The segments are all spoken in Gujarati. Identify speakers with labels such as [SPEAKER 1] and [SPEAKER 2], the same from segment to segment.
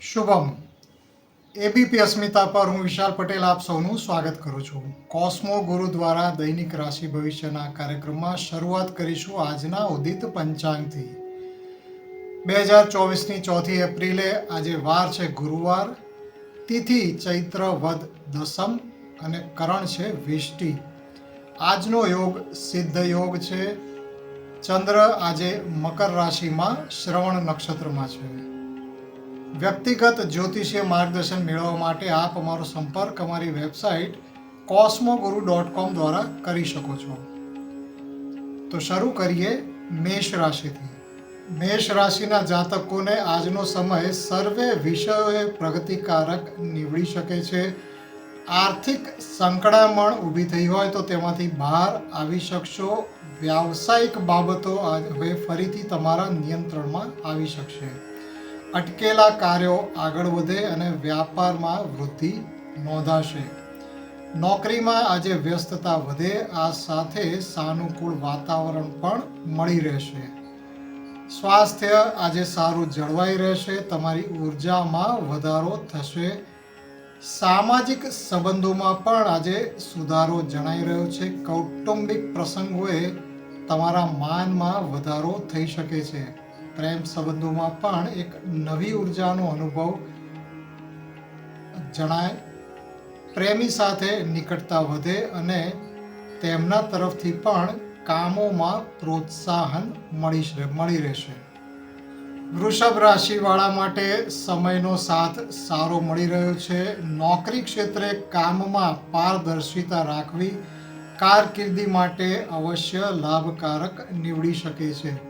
[SPEAKER 1] શુભમ. એબીપી અસ્મિતા પર હું વિશાલ પટેલ આપ સૌનું સ્વાગત કરું છું. કોસ્મો ગુરુ દ્વારા દૈનિક રાશિ ભવિષ્યના કાર્યક્રમમાં શરૂઆત કરીશું આજના ઉદિત પંચાંગથી. બે હજાર ચોવીસની ચોથી એપ્રિલે આજે વાર છે ગુરુવાર. તિથિ ચૈત્ર વદ દસમ અને કરણ છે વિષ્ટિ. આજનો યોગ સિદ્ધ યોગ છે. ચંદ્ર આજે મકર રાશિમાં શ્રવણ નક્ષત્રમાં છે. વ્યક્તિગત જ્યોતિષીય માર્ગદર્શન મેળવવા માટે આપ અમારો સંપર્ક અમારી વેબસાઇટ કોસ્મોગુરુ ડોટ કોમ દ્વારા કરી શકો છો. તો શરૂ કરીએ મેષ રાશિથી. મેષ રાશિના જાતકોને આજનો સમય સર્વે વિષયોએ પ્રગતિકારક નીવડી શકે છે. આર્થિક સંકળામણ ઊભી થઈ હોય તો તેમાંથી બહાર આવી શકશો. વ્યાવસાયિક બાબતો હવે ફરીથી તમારા નિયંત્રણમાં આવી શકશે. અટકેલા કાર્યો આગળ વધે અને વ્યાપારમાં વૃદ્ધિ નોંધાશે. નોકરીમાં આજે વ્યસ્તતા વધે, આ સાથે સાનુકૂળ વાતાવરણ પણ મળી રહેશે. સ્વાસ્થ્ય આજે સારું જળવાઈ રહેશે, તમારી ઉર્જામાં વધારો થશે. સામાજિક સંબંધોમાં પણ આજે સુધારો જણાઈ રહ્યો છે. કૌટુંબિક પ્રસંગોએ તમારા માનમાં વધારો થઈ શકે છે. પ્રેમ સંબંધોમાં પણ એક નવી ઉર્જાનો અનુભવ જણાય. પ્રેમી સાથે નિકટતા વધે અને તેમના તરફથી પણ કામોમાં પ્રોત્સાહન મળી મળી રહેશે. વૃષભ રાશિવાળા માટે સમયનો સાથ સારો મળી રહ્યો છે. નોકરી ક્ષેત્રે કામમાં પારદર્શિતા રાખવી કારકિર્દી માટે અવશ્ય લાભકારક નીવડી શકે છે.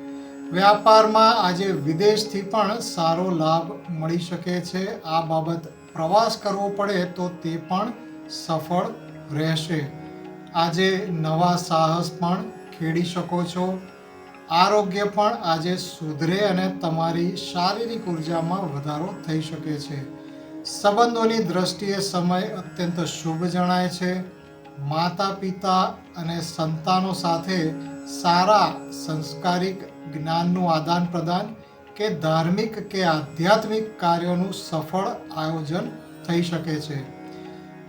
[SPEAKER 1] વ્યાપારમાં આજે વિદેશથી પણ સારો લાભ મળી શકે છે. આ બાબત પ્રવાસ કરવો પડે તો તે પણ સફળ રહેશે. આજે નવા સાહસ પણ ખેડી શકો છો. આરોગ્ય પણ આજે સુધરે અને તમારી શારીરિક ઉર્જામાં વધારો થઈ શકે છે. સંબંધોની દ્રષ્ટિએ સમય અત્યંત શુભ જણાય છે. માતા પિતા અને સંતાનો સાથે સારા સંસ્કારિક જ્ઞાનનું આદાન પ્રદાન કે ધાર્મિક કે આધ્યાત્મિક કાર્યોનું સફળ આયોજન થઈ શકે છે.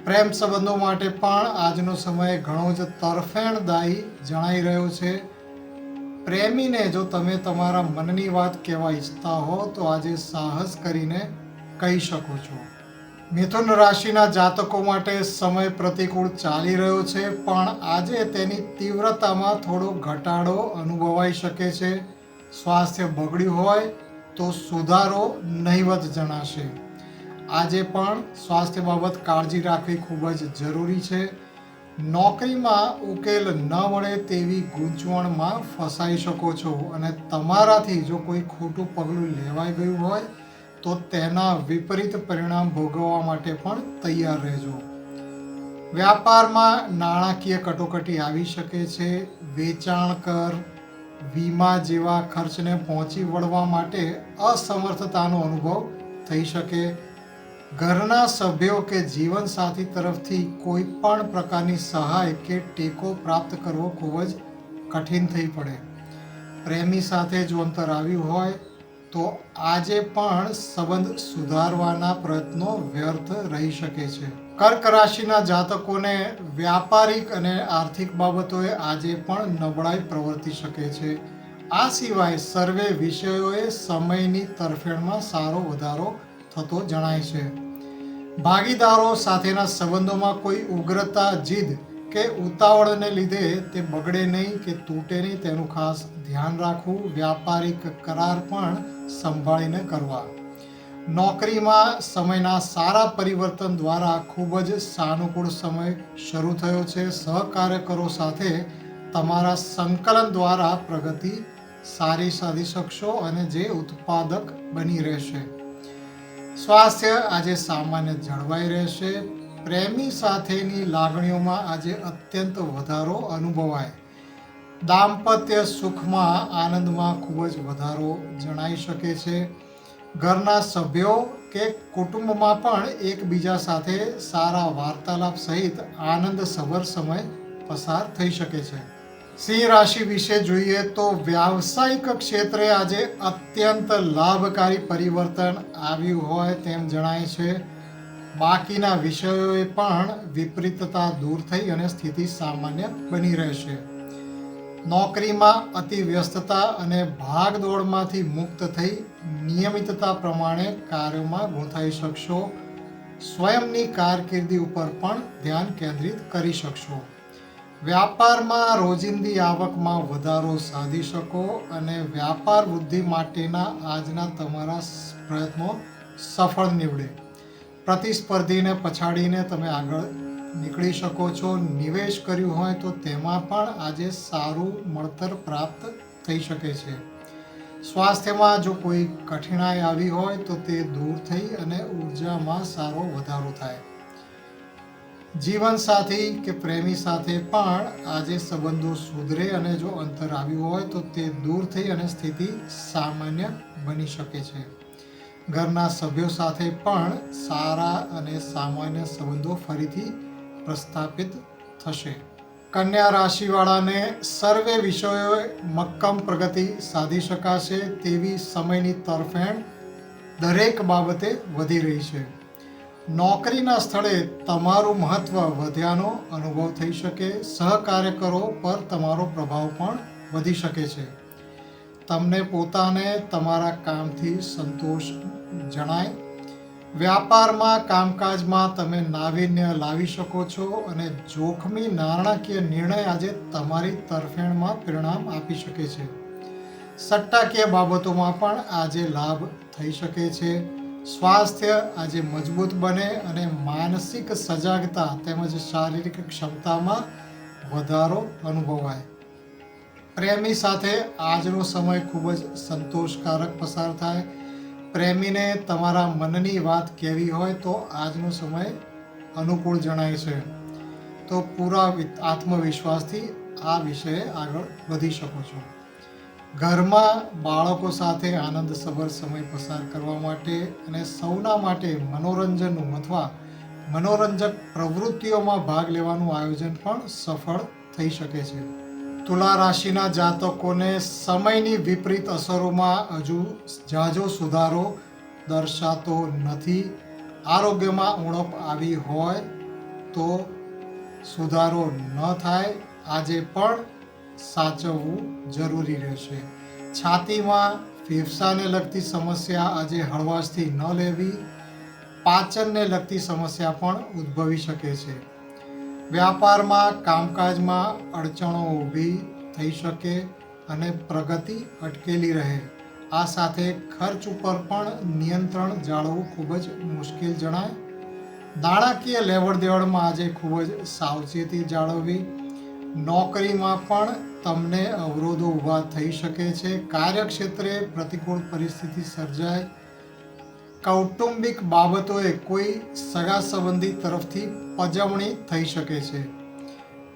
[SPEAKER 1] પ્રેમ સંબંધો માટે પણ આજનો સમય ઘણો જ તરફેણદાયી જણાઈ રહ્યો છે. પ્રેમીને જો તમે તમારા મનની વાત કહેવા ઈચ્છતા હો તો આજે સાહસ કરીને કહી શકો છો. મિથુન રાશિના જાતકો માટે સમય પ્રતિકૂળ ચાલી રહ્યો છે, પણ આજે તેની તીવ્રતામાં થોડો ઘટાડો અનુભવાઈ શકે છે. સ્વાસ્થ્ય બગડ્યું હોય તો સુધારો નહિવત જણાશે. આજે પણ સ્વાસ્થ્ય બાબત કાળજી રાખવી ખૂબ જ જરૂરી છે. નોકરીમાં ઉકેલ ન મળે તેવી ગૂંચવણમાં ફસાઈ શકો છો અને તમારાથી જો કોઈ ખોટું પગલું લેવાઈ ગયું હોય તો તેના વિપરીત પરિણામ ભોગવવા માટે પણ તૈયાર રહેજો. વ્યાપારમાં નાણાકીય કટોકટી આવી શકે છે. વેચાણ કર, વીમા જેવા ખર્ચને પહોંચી વળવા માટે અસમર્થતાનો અનુભવ થઈ શકે. ઘરના સભ્યો કે જીવનસાથી તરફથી કોઈ પણ પ્રકારની સહાય કે ટેકો પ્રાપ્ત કરવો ખૂબ જ કઠિન થઈ પડે. પ્રેમી સાથે જો અંતર આવ્યું હોય તો આજે પણ સંબંધ સુધારવાના પ્રયત્નો વ્યર્થ રહી શકે છે. કર્ક રાશિના જાતકોને વ્યાપારિક અને આર્થિક બાબતોએ આજે પણ નબળાઈ પ્રવર્તી શકે છે. આ સિવાય સર્વે વિષયોએ સમયની તરફેણમાં સારો વધારો થતો જણાય છે. ભાગીદારો સાથેના સંબંધોમાં કોઈ ઉગ્રતા, જીદ કે ઉતાવળને લીધે તે બગડે નહીં કે તૂટે નહીં તેનું ખાસ ધ્યાન રાખવું, વ્યાપારિક કરાર પણ સંભાળીને કરવા. નોકરીમાં સમયના સારા પરિવર્તન દ્વારા ખૂબ જ સાનુકૂળ સમય શરૂ થયો છે. સહકાર્યકરો સાથે તમારા સંકલન દ્વારા પ્રગતિ સારી સાધી શકશો અને જે ઉત્પાદક બની રહેશે. સ્વાસ્થ્ય આજે સામાન્ય જળવાઈ રહેશે. પ્રેમી સાથેની લાગણીઓમાં આજે અત્યંત વધારો અનુભવાય. દાંપત્ય સુખમાં આનંદમાં ખૂબ જ વધારો જણાઈ શકે છે. ઘરના સભ્યો કે કુટુંબમાં પણ એકબીજા સાથે સારા વાર્તાલાપ સહિત આનંદસભર સમય પસાર થઈ શકે છે. સિંહ રાશિ વિશે જોઈએ તો વ્યાવસાયિક ક્ષેત્રે આજે અત્યંત લાભકારી પરિવર્તન આવ્યું હોય તેમ જણાય છે. બાકીના વિષયોએ પણ વિપરીતતા દૂર થઈ અને સ્થિતિ સામાન્ય બની રહેશે. નોકરીમાં અતિ વ્યસ્તતા અને ભાગદોડમાંથી મુક્ત થઈ નિયમિતતા પ્રમાણે કાર્યોમાં ગોઠાઈ શકશો. સ્વયંની કારકિર્દી ઉપર પણ ધ્યાન કેન્દ્રિત કરી શકશો. વ્યાપારમાં રોજિંદી આવકમાં વધારો સાધી શકો અને વ્યાપાર વૃદ્ધિ માટેના આજના તમારા પ્રયત્નો સફળ નીવડે. પ્રતિસ્પર્ધીને પછાડીને તમે આગળ નીકળી શકો છો. નિવેશ કર્યું હોય તો તેમાં પણ આજે સારું મળતર પ્રાપ્ત થઈ શકે છે. સ્વાસ્થ્યમાં જો કોઈ કઠિનાઈ આવી હોય તો તે દૂર થઈ અને ઉર્જામાં સારો વધારો થાય. જીવનસાથી કે પ્રેમી સાથે પણ આજે સંબંધો સુધરે અને જો અંતર આવ્યું હોય તો તે દૂર થઈ અને સ્થિતિ સામાન્ય બની શકે છે. ઘરના સભ્યો સાથે પણ સારા અને સામાન્ય સંબંધો ફરીથી પ્રસ્થાપિત થશે. કન્યા રાશિવાળાને સર્વે વિષયોએ મક્કમ પ્રગતિ સાધી શકાશે તેવી સમયની તરફેણ દરેક બાબતે વધી રહી છે. નોકરીના સ્થળે તમારું મહત્વ વધ્યાનો અનુભવ થઈ શકે સહકાર્યકરો પર તમારો પ્રભાવ પણ વધી શકે છે. તમને પોતાને તમારા કામથી સંતોષ જણાય, વ્યાપારમાં કામકાજમાં તમે નાવીન્ય લાવી શકો છો અને જોખમી નાણાકીય નિર્ણય આજે તમારી તરફેણમાં પરિણામ આપી શકે છે. સટ્ટાકીય બાબતોમાં પણ આજે લાભ થઈ શકે છે. સ્વાસ્થ્ય આજે મજબૂત બને અને માનસિક સજાગતા તેમજ શારીરિક ક્ષમતામાં વધારો અનુભવાય. પ્રેમી સાથે આજનો સમય ખૂબ જ સંતોષકારક પસાર થાય. પ્રેમીને તમારા મનની વાત કહેવી હોય તો આજનો સમય અનુકૂળ જણાય છે. તો પૂરા આત્મવિશ્વાસથી આ વિષયે આગળ વધી શકો છો. ઘરમાં બાળકો સાથે આનંદસભર સમય પસાર કરવા માટે અને સૌના માટે મનોરંજનનું અથવા મનોરંજક પ્રવૃત્તિઓમાં ભાગ લેવાનું આયોજન પણ સફળ થઈ શકે છે. તુલા રાશિના જાતકોને સમયની વિપરીત અસરોમાં હજુ ઝાઝો સુધારો દર્શાતો નથી. આરોગ્યમાં ઉણપ આવી હોય તો સુધારો ન થાય. આજે પણ સાચવવું જરૂરી રહેશે. છાતીમાં ફેફસાને લગતી સમસ્યા આજે હળવાશથી ન લેવી. પાચનને લગતી સમસ્યા પણ ઉદ્ભવી શકે છે. વ્યાપારમાં, કામકાજમાં અડચણો ઊભી થઈ શકે અને પ્રગતિ અટકેલી રહે. આ સાથે ખર્ચ ઉપર પણ નિયંત્રણ જાળવવું ખૂબ જ મુશ્કેલ જણાય. નાણાકીય લેવડ દેવડમાં આજે ખૂબ જ સાવચેતી જાળવવી. નોકરીમાં પણ તમને અવરોધો ઊભા થઈ શકે છે. કાર્યક્ષેત્રે પ્રતિકૂળ પરિસ્થિતિ સર્જાય. કૌટુંબિક બાબતોએ કોઈ સગા સંબંધી તરફથી પજવણી થઈ શકે છે.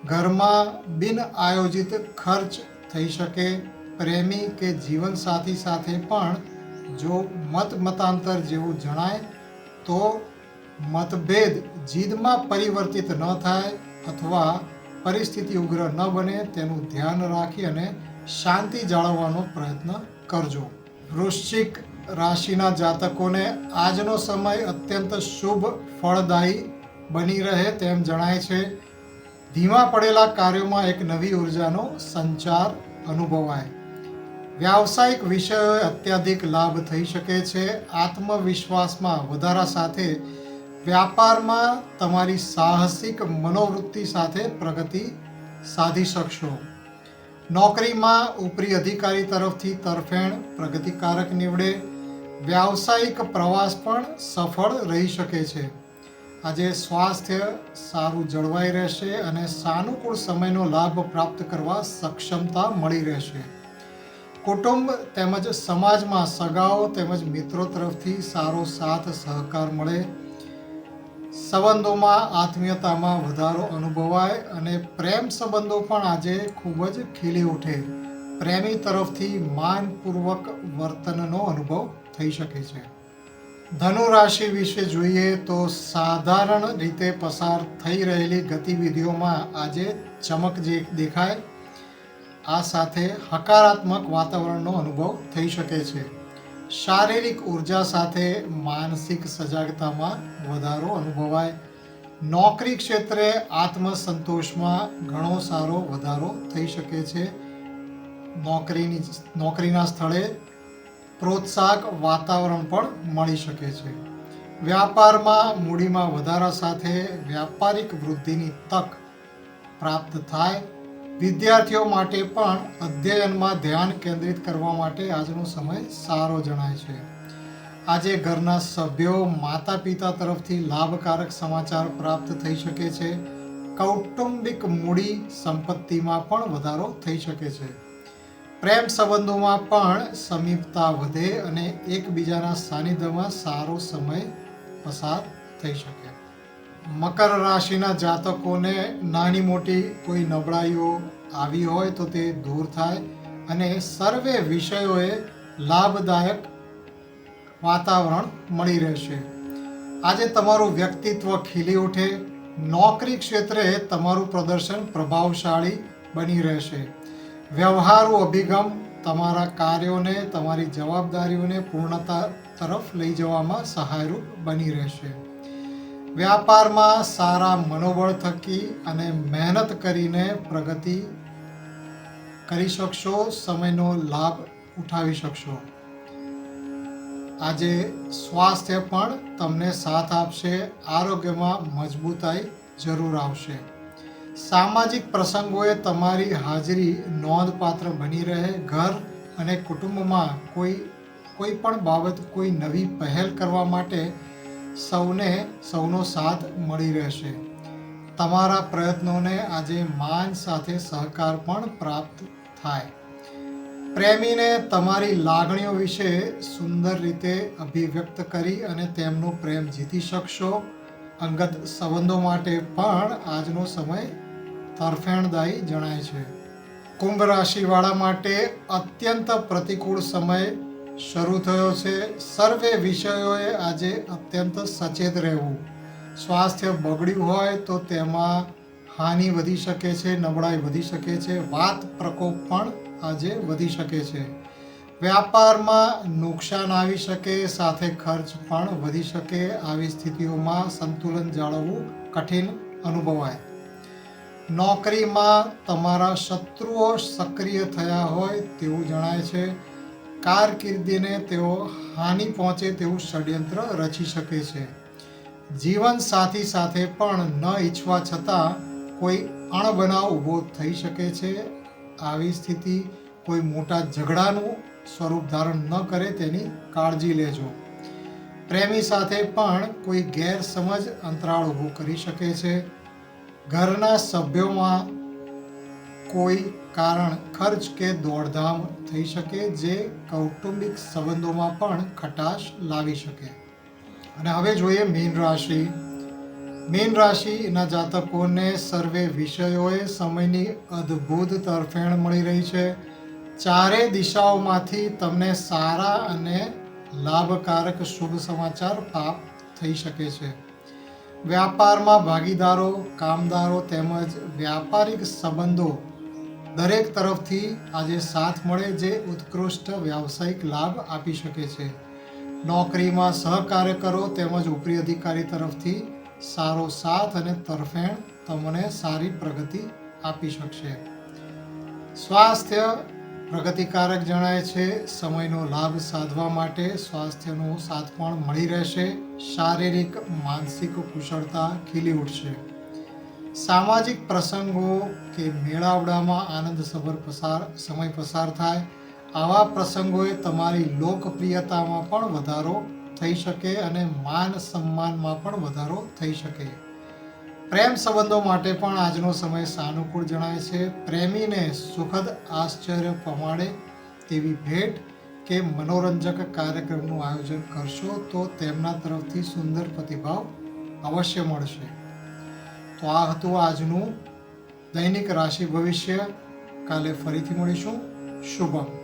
[SPEAKER 1] ઘરમાં બિન આયોજિત ખર્ચ થઈ શકે, પ્રેમી કે જીવનસાથી સાથે પણ જો મત મતાંતર જેવું જણાય, તો મતભેદ જીદમાં પરિવર્તિત ન થાય અથવા પરિસ્થિતિ ઉગ્ર ન બને તેનું ધ્યાન રાખી અને શાંતિ જાળવવાનો પ્રયત્ન કરજો. વૃશ્ચિક રાશિના જાતકોને આજનો સમય અત્યંત શુભ, ફળદાયી બની રહે તેમ જણાય છે. ધીમા પડેલા કાર્યોમાં એક નવી ઉર્જાનો સંચાર અનુભવાય. વ્યાવસાયિક વિષયોએ અત્યાધિક લાભ થઈ શકે છે. આત્મવિશ્વાસમાં વધારા સાથે વ્યાપારમાં તમારી સાહસિક મનોવૃત્તિ સાથે પ્રગતિ સાધી શકશો. નોકરીમાં ઉપરી અધિકારી તરફથી તરફેણ પ્રગતિકારક નીવડે. વ્યાવસાયિક પ્રવાસ પણ સફળ રહી શકે છે. આજે સ્વાસ્થ્ય સારું જળવાઈ રહેશે અને સાનુકૂળ સમયનો લાભ પ્રાપ્ત કરવા સક્ષમતા મળી રહેશે. કુટુંબ તેમજ સમાજમાં સગાઓ તેમજ મિત્રો તરફથી સારો સાથ સહકાર મળે. સંબંધોમાં આત્મીયતામાં વધારો અનુભવાય અને પ્રેમ સંબંધો પણ આજે ખૂબ જ ખીલી ઉઠે. પ્રેમી તરફથી માનપૂર્વક વર્તનનો અનુભવ થઈ શકે છે. ધનુ રાશિ વિશે જોઈએ તો સાધારણ રીતે પસાર થઈ રહેલી ગતિવિધિઓમાં આજે ચમક જે દેખાય, આ સાથે હકારાત્મક વાતાવરણનો અનુભવ થઈ શકે છે. શારીરિક ઊર્જા સાથે માનસિક સજાગતામાં વધારો અનુભવાય. નોકરી ક્ષેત્રે આત્મસંતોષમાં ઘણો સારો વધારો થઈ શકે છે. નોકરીની નોકરીના સ્થળે પ્રોત્સાહક વાતાવરણ પણ મળી શકે છે. વ્યાપારમાં મૂડીમાં વધારા સાથે વ્યાપારિક વૃદ્ધિની તક પ્રાપ્ત થાય. વિદ્યાર્થીઓ માટે પણ અધ્યયનમાં ધ્યાન કેન્દ્રિત કરવા માટે આજનો સમય સારો જણાય છે. આજે ઘરના સભ્યો માતા પિતા તરફથી લાભકારક સમાચાર પ્રાપ્ત થઈ શકે છે. કૌટુંબિક મૂડી સંપત્તિમાં પણ વધારો થઈ શકે છે. પ્રેમ સંબંધોમાં પણ સમીપતા વધે અને એકબીજાના સાનિધ્યમાં સારો સમય પસાર થઈ શકે. મકર રાશિના જાતકોને નાની મોટી કોઈ નબળાઈઓ આવી હોય તો તે દૂર થાય અને સર્વે વિષયોએ લાભદાયક વાતાવરણ મળી રહેશે. આજે તમારું વ્યક્તિત્વ ખીલી ઉઠે, નોકરી ક્ષેત્રે તમારું પ્રદર્શન પ્રભાવશાળી બની રહેશે. વ્યવહારુ અભિગમ તમારા કાર્યોને, તમારી જવાબદારીઓને પૂર્ણતા તરફ લઈ જવામાં સહાયરૂપ બની રહેશે. વ્યાપારમાં સારા મનોબળ થકી અને મહેનત કરીને પ્રગતિ કરી શકશો, સમયનો લાભ ઉઠાવી શકશો. આજે સ્વાસ્થ્ય પણ તમને સાથ આપશે, આરોગ્યમાં મજબૂતાઈ જરૂર આવશે. સામાજિક પ્રસંગોએ તમારી હાજરી નોંધપાત્ર બની રહે. ઘર અને કુટુંબમાં કોઈ કોઈ પણ બાબત કોઈ નવી પહેલ કરવા માટે સૌને સૌનો સાથ મળી રહેશે. તમારા પ્રયત્નોને આજે માન સાથે સહકાર પણ પ્રાપ્ત થાય. પ્રેમીને તમારી લાગણીઓ વિશે સુંદર રીતે અભિવ્યક્ત કરી અને તેમનો પ્રેમ જીતી શકશો. અંગત સંબંધો માટે પણ આજનો સમય તરફેણદાયી જણાય છે. કુંભ રાશિવાળા માટે અત્યંત પ્રતિકૂળ સમય શરૂ થયો છે. સર્વે વિષયોએ આજે અત્યંત સચેત રહેવું. સ્વાસ્થ્ય બગડ્યું હોય તો તેમાં હાનિ વધી શકે છે, નબળાઈ વધી શકે છે, વાત પ્રકોપ પણ આજે વધી શકે છે. વ્યાપારમાં નુકસાન આવી શકે, સાથે ખર્ચ પણ વધી શકે. આવી સ્થિતિઓમાં સંતુલન જાળવવું કઠિન અનુભવાય. નોકરીમાં તમારા શત્રુઓ સક્રિય થયા હોય તેવું જણાય છે. કારકિર્દીને તેઓ હાનિ પહોંચે તેવું ષડયંત્ર રચી શકે છે. જીવન સાથી સાથે પણ ન ઈચ્છવા છતાં કોઈ અણબનાવ ઊભો થઈ શકે છે. આવી સ્થિતિ કોઈ મોટા ઝઘડાનું સ્વરૂપ ધારણ ન કરે તેની કાળજી લેજો. પ્રેમી સાથે પણ કોઈ ગેરસમજ અંતરાળ ઊભું કરી શકે છે. ઘરના સભ્યોમાં કોઈ કારણ ખર્ચ કે દોડધામ થઈ શકે જે કૌટુંબિક સંબંધોમાં પણ ખટાશ લાવી શકે. અને હવે જોઈએ મીન રાશિ. મીન રાશિના જાતકોને સર્વે વિષયોએ સમયની અદ્ભુત તરફેણ મળી રહી છે. ચારે દિશાઓમાંથી તમને સારા અને લાભકારક શુભ સમાચાર પ્રાપ્ત થઈ શકે છે. વ્યાપારમાં ભાગીદારો, કામદારો તેમજ વ્યાપારિક સંબંધો દરેક તરફથી આજે સાથ મળે જે ઉત્કૃષ્ટ વ્યાવસાયિક લાભ આપી શકે છે. નોકરીમાં સહકાર્યકરો તેમજ ઉપરી અધિકારી તરફથી સારો સાથ અને તરફેણ તમને સારી પ્રગતિ આપી શકશે. સ્વાસ્થ્ય પ્રગતિકારક જણાય છે, સમયનો લાભ સાધવા માટે સ્વાસ્થ્યનો સાથ પણ મળી રહેશે, શારીરિક, માનસિક કુશળતા ખીલી ઉઠશે. સામાજિક પ્રસંગો કે મેળાવડામાં આનંદસભર પસાર, સમય પસાર થાય, આવા પ્રસંગોએ તમારી લોકપ્રિયતામાં પણ વધારો થઈ શકે અને માન સન્માનમાં પણ વધારો થઈ શકે. પ્રેમ સંબંધો માટે પણ આજનો સમય સાનુકૂળ જણાય છે. પ્રેમીને સુખદ આશ્ચર્ય પમાડે તેવી ભેટ કે મનોરંજક કાર્યક્રમનું આયોજન કરશો તો તેમના તરફથી સુંદર પ્રતિભાવ અવશ્ય મળશે. તો આ હતું આજનું દૈનિક રાશિ ભવિષ્ય. કાલે ફરીથી મળીશું. શુભમ.